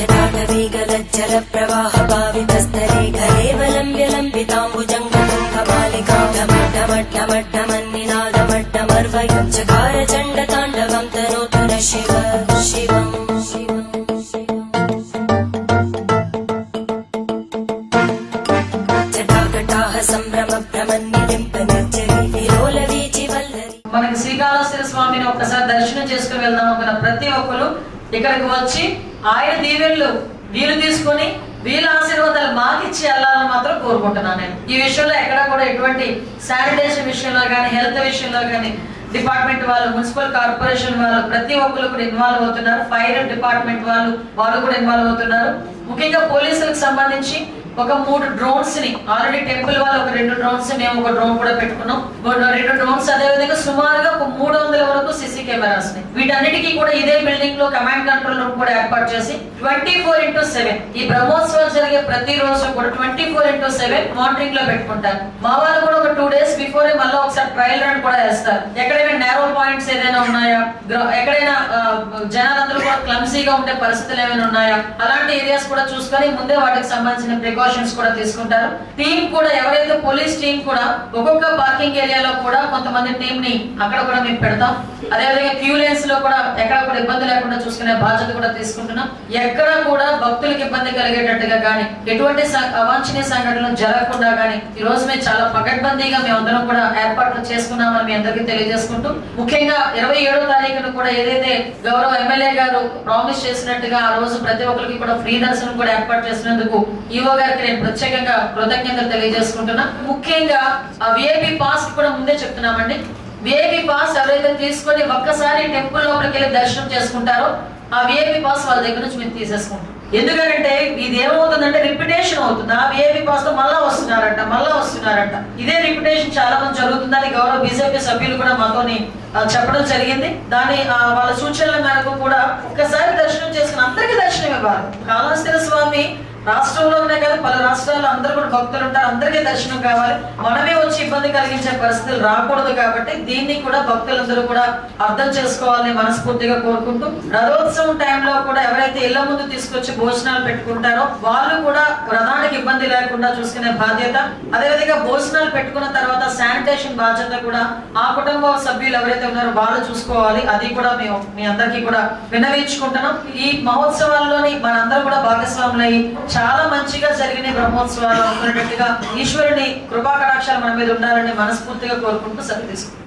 जटाटवीगलज्जल प्रवाह पावितस्तरे घरेवलम्ब्य लम्बिताम्बुजङ्गतुङ्गमालिका ढमड्ढमड्ढमड्ढमन्निनादमड्ढमर्वयुञ्चकार चण्डताण्डवं तनोतु न शिव शिवम् शिवम् जटाकटाः सम्भ्रमभ्रमन्निलिम्प निर्जरी विलोलवीचि वल्लरी మనకి శ్రీకాళహస్తి స్వామిని ఒక్కసారి దర్శనం చేసుకుని వెళ్దాం అనుకున్న ప్రతి ఒక్కరు ఇక్కడికి వచ్చి ఆయన దీవెళ్ళు వీలు తీసుకొని వీళ్ళ ఆశీర్వాదాలు మాకిచ్చి వెళ్ళాలని మాత్రం కోరుకుంటున్నాను నేను. ఈ విషయంలో ఎక్కడ కూడా ఎటువంటి శానిటేషన్ విషయంలో కానీ హెల్త్ విషయంలో కానీ డిపార్ట్మెంట్ వాళ్ళు మున్సిపల్ కార్పొరేషన్ వాళ్ళు ప్రతి ఒక్కరు కూడా ఇన్వాల్వ్ అవుతున్నారు. ఫైర్ డిపార్ట్మెంట్ వాళ్ళు వాళ్ళు కూడా ఇన్వాల్వ్ అవుతున్నారు. ముఖ్యంగా పోలీసులకు సంబంధించి ఒక మూడు డ్రోన్స్ని ఆల్రెడీ టెంపుల్ వాళ్ళు ఒక రెండు డ్రోన్స్ మేము ఒక డ్రోన్ కూడా పెట్టుకున్నాం. రెండు డ్రోన్స్ అదేవిధంగా సుమారుగా ఒక మూడు సీసీ కెమెరాస్ని వీటన్నిటికీ కూడా ఇదే బిల్డింగ్లో కమాండ్ కంట్రోల్ రూమ్ కూడా ఏర్పాటు చేసి ట్వంటీ ఫోర్ ఇంటూ సెవెన్ ఈ బ్రహ్మోత్సవాలు జరిగే ప్రతి రోజు కూడా ట్వంటీ ఫోర్ ఇంటూ సెవెన్ మానిటరింగ్లో పెట్టుకుంటారు. మా వాళ్ళు కూడా ఒక టూ డేస్ బిఫోర్ మళ్ళీ ఒకసారి ట్రయల్ రన్ కూడా వేస్తారు. ఎక్కడైనా నేరో పాయింట్స్ ఏదైనా ఉన్నాయా? ఎక్కడైనా జనాలందరూ కూడా క్లమ్సీగా ఉండే పరిస్థితులు ఏమైనా ఉన్నాయా? అలాంటి ఏరియాస్ కూడా చూసుకొని ముందే వాటికి సంబంధించిన ప్రికాషన్స్ కూడా తీసుకుంటారు. టీం కూడా ఎవరైతే పోలీస్ టీం కూడా ఒక్కొక్క పార్కింగ్ ఏరియాలో కూడా కొంతమంది టీం ని అక్కడ కూడా మేము పెడతాం. అదే అదేవిధంగా క్యూ లైన్స్లో కూడా ఎక్కడ కూడా ఇబ్బంది లేకుండా చూసుకునే బాధ్యత కూడా తీసుకుంటున్నాం. ఎక్కడ కూడా భక్తులకు ఇబ్బంది కలిగేటట్టుగా కానీ ఎటువంటి అవాంఛనీయ సంఘటనలు జరగకుండా కానీ ఈ రోజు మేము చాలా పకడ్బందీగా మేమందరం కూడా ఏర్పాట్లు చేసుకున్నామని మీ అందరికీ తెలియజేసుకుంటూ ముఖ్యంగా ఇరవై ఏడో తారీఖున కూడా ఏదైతే గౌరవ ఎమ్మెల్యే గారు ప్రామిస్ చేసినట్టుగా ఆ రోజు ప్రతి ఒక్కరికి కూడా ఫ్రీ దర్శనం కూడా ఏర్పాటు చేసినందుకు ఈవో గారికి నేను ప్రత్యేకంగా కృతజ్ఞతలు తెలియజేసుకుంటున్నా. ముఖ్యంగా ఆ విఐపి పాస్ కూడా ముందే చెప్తున్నామండి. విఐపి పాస్ ఎవరైతే తీసుకొని ఒక్కసారి టెంపుల్ లోపలికి వెళ్ళి దర్శనం చేసుకుంటారో ఆ విఐపి పాస్ వాళ్ళ దగ్గర నుంచి మేము తీసేసుకుంటాం. ఎందుకంటే ఇది ఏమవుతుందంటే రిపిటేషన్ అవుతుంది. ఆ విఐపి పాస్తో మళ్ళా వస్తున్నారంట మళ్ళా వస్తున్నారంట. ఇదే రిపిటేషన్ చాలా మంది జరుగుతుందని గౌరవ బీజేపీ సభ్యులు కూడా మాతోని చెప్పడం జరిగింది. దాని వాళ్ళ సూచనల మేరకు కూడా ఒక్కసారి దర్శనం చేసుకుని అందరికీ దర్శనం ఇవ్వాలి. కాళహస్తి స్వామి రాష్ట్రంలో ఉన్నాయి కదా పలు రాష్ట్రాల్లో అందరూ కూడా భక్తులు ఉంటారు అందరికీ దర్శనం కావాలి. మనమే వచ్చి ఇబ్బంది కలిగించే పరిస్థితులు రాకూడదు కాబట్టి దీన్ని కూడా భక్తులందరూ కూడా అర్థం చేసుకోవాలని మనస్ఫూర్తిగా కోరుకుంటూ రథోత్సవం టైంలో కూడా ఎవరైతే ఇళ్ళ ముందు తీసుకొచ్చి భోజనాలు పెట్టుకుంటారో వాళ్ళు కూడా ఇబ్బంది లేకుండా చూసుకునే బాధ్యత. అదేవిధంగా భోజనాలు పెట్టుకున్న తర్వాత శానిటేషన్ బాధ్యత కూడా ఆ కుటుంబ సభ్యులు ఎవరైతే ఉన్నారో వాళ్ళు చూసుకోవాలి. అది కూడా మేము మీ అందరికీ కూడా విన్నవించుకుంటున్నాం. ఈ మహోత్సవాల్లోని మనందరూ కూడా భాగస్వాములై చాలా మంచిగా జరిగిన బ్రహ్మోత్సవాలు ఈశ్వరుని కృపా కటాక్షాలు మన మీద ఉండాలని మనస్ఫూర్తిగా కోరుకుంటూ సరి తీసుకుంటాం